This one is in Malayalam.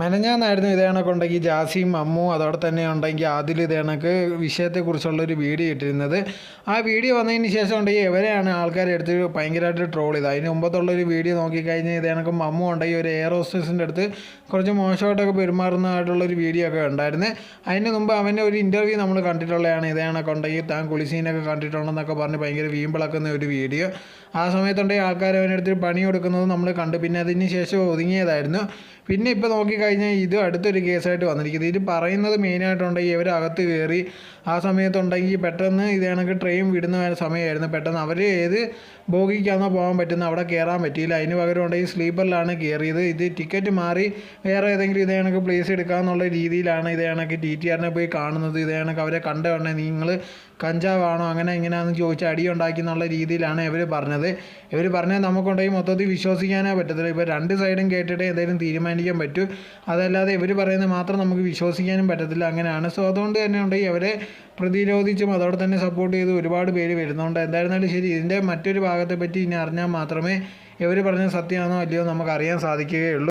മെനഞ്ഞാന്നായിരുന്നു ഇതേ കണക്കുണ്ടെങ്കിൽ ജാസിയും അമ്മു അതോടെ തന്നെ ഉണ്ടെങ്കിൽ ആദിൽ ഇതേ കണക്ക് വിഷയത്തെക്കുറിച്ചുള്ളൊരു വീഡിയോ ഇട്ടിരുന്നത്. ആ വീഡിയോ വന്നതിന് ശേഷം ഉണ്ടെങ്കിൽ ഇവരെയാണ് ആൾക്കാർ എടുത്ത് ഭയങ്കരമായിട്ട് ട്രോൾ ചെയ്തത്. അതിന് മുമ്പത്തുള്ളൊരു വീഡിയോ നോക്കിക്കഴിഞ്ഞാൽ ഇതേ കണക്ക് അമ്മു ഉണ്ടെങ്കിൽ ഒരു എയർ ഹോസ്റ്റസിന്റെ അടുത്ത് കുറച്ച് മോശമായിട്ടൊക്കെ പെരുമാറുന്നതായിട്ടുള്ളൊരു വീഡിയോ ഒക്കെ ഉണ്ടായിരുന്നു അതിന് മുമ്പ് അവന്റെ ഒരു ഇന്റർവ്യൂ നമ്മൾ കണ്ടിട്ടുള്ളതാണ്. ഇതേ കണക്കുണ്ടെങ്കിൽ താൻ കുളിസീനൊക്കെ കണ്ടിട്ടുണ്ടെന്നൊക്കെ പറഞ്ഞ് ഭയങ്കര വീമ്പിളക്കുന്ന ഒരു വീഡിയോ. ആ സമയത്തുണ്ടെങ്കിൽ ആൾക്കാർ അവനടുത്ത് പണി കൊടുക്കുന്നത് നമ്മൾ കണ്ടു. പിന്നെ അതിന് ശേഷം ഒതുങ്ങിയതായിരുന്നു. പിന്നെ ഇപ്പോൾ നോക്കിക്കഴിഞ്ഞാൽ ഇത് അടുത്തൊരു കേസായിട്ട് വന്നിരിക്കുന്നത് ഇത് പറയുന്നത് മെയിനായിട്ടുണ്ടെങ്കിൽ ഇവർ അകത്ത് കയറി ആ സമയത്തുണ്ടെങ്കിൽ പെട്ടെന്ന് ഇത് ട്രെയിൻ വിടുന്ന സമയമായിരുന്നു പെട്ടെന്ന് അവർ ഏത് ബോഗിക്കാണോ പോകാൻ പറ്റുന്ന അവിടെ കയറാൻ പറ്റിയില്ല. അതിന് പകരം ഉണ്ടെങ്കിൽ സ്ലീപ്പറിലാണ് കയറിയത് ഇത് ടിക്കറ്റ് മാറി വേറെ ഏതെങ്കിലും ഇതേ പ്ലേസ് എടുക്കാമെന്നുള്ള രീതിയിലാണ് ഇതേ ടി ടി ആറിനെ പോയി കാണുന്നത്. ഇതേ അവരെ കണ്ട ഉടനെ നിങ്ങൾ കഞ്ചാവാണോ അങ്ങനെ ഇങ്ങനെയാണെന്ന് ചോദിച്ച് അടി ഉണ്ടാക്കി എന്നുള്ള രീതിയിലാണ് ഇവർ പറഞ്ഞത്. ഇവർ പറഞ്ഞാൽ നമുക്കുണ്ടെങ്കിൽ മൊത്തത്തിൽ വിശ്വസിക്കാനേ പറ്റത്തില്ല ഇപ്പോൾ രണ്ട് സൈഡും കേട്ടിട്ട് എന്തെങ്കിലും തീരുമാനിക്കാൻ പറ്റൂ. അതല്ലാതെ ഇവർ പറയുന്നത് മാത്രം നമുക്ക് വിശ്വസിക്കാനും പറ്റത്തില്ല. അങ്ങനെയാണ്. സോ അതുകൊണ്ട് തന്നെ ഉണ്ടെങ്കിൽ അവരെ പ്രതിരോധിച്ചും അതോടെ തന്നെ സപ്പോർട്ട് ചെയ്ത് ഒരുപാട് പേര് വരുന്നുണ്ട്. എന്തായിരുന്നാലും ശരി ഇതിന്റെ മറ്റൊരു ഭാഗത്തെപ്പറ്റി ഇനി അറിഞ്ഞാൽ മാത്രമേ ഇവർ പറഞ്ഞ സത്യമാണോ അല്ലയോ നമുക്ക് അറിയാൻ സാധിക്കുകയുള്ളൂ.